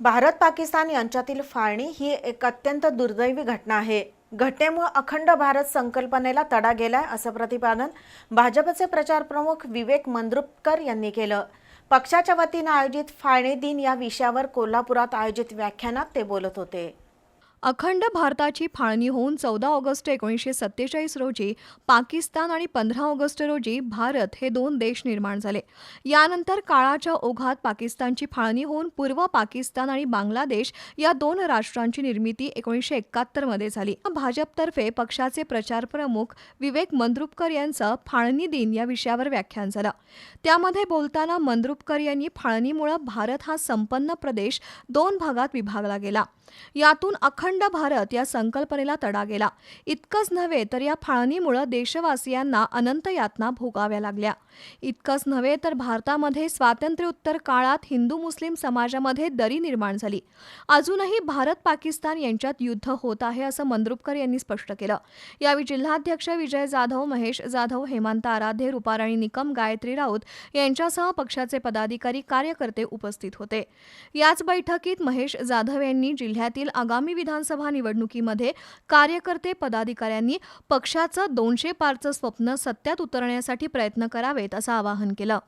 भारत पाकिस्तान यांच्यातील फाळणी ही एक अत्यंत दुर्दैवी घटना आहे. घटनेमुळे अखंड भारत संकल्पनेला तडा गेलाय असं प्रतिपादन भाजपचे प्रचार प्रमुख विवेक मंद्रुपकर यांनी केलं. पक्षाच्या वतीनं आयोजित फाळणी दिन या विषयावर कोल्हापुरात आयोजित व्याख्यानात ते बोलत होते. अखंड भारताची फाळणी होऊन चौदा ऑगस्ट एकोणीसशे सत्तेचाळीस रोजी पाकिस्तान आणि पंधरा ऑगस्ट रोजी भारत हे दोन देश निर्माण झाले. यानंतर काळाच्या ओघात पाकिस्तानची फाळणी होऊन पूर्व पाकिस्तान आणि बांगलादेश या दोन राष्ट्रांची निर्मिती एकोणीसशे एकाहत्तरमध्ये झाली. भाजपतर्फे पक्षाचे प्रचार प्रमुख विवेक मंद्रुपकर यांचं फाळणी दिन या विषयावर व्याख्यान झालं. त्यामध्ये बोलताना मंद्रुपकर यांनी फाळणीमुळे भारत हा संपन्न प्रदेश दोन भागात विभागला गेला. यातून अखंड भारत या संकल्पनेला तडा गेला. इतकंच नव्हे तर या फाळणीमुळं देशवासियांना अनंत यातना भोगाव्या लागल्या. इतकंच नव्हे तर भारतामध्ये स्वातंत्र्योत्तर काळात हिंदू मुस्लिम समाजामध्ये दरी निर्माण झाली. अजूनही भारत पाकिस्तान यांच्यात युद्ध होत आहे असं मंद्रुपकर यांनी स्पष्ट केलं. यावेळी जिल्हाध्यक्ष विजय जाधव महेश जाधव हेमंत आराधे रुपाराणी निकम गायत्री राऊत यांच्यासह पक्षाचे पदाधिकारी कार्यकर्ते उपस्थित होते. याच बैठकीत महेश जाधव यांनी जिल्ह्यातील आगामी विधान विधानसभा निवडणुकीमध्ये कार्यकर्ते पदाधिकाऱ्यांनी पक्षाचं दोनशे पारचं स्वप्न सत्यात उतरण्यासाठी प्रयत्न करावेत असं आवाहन केलं.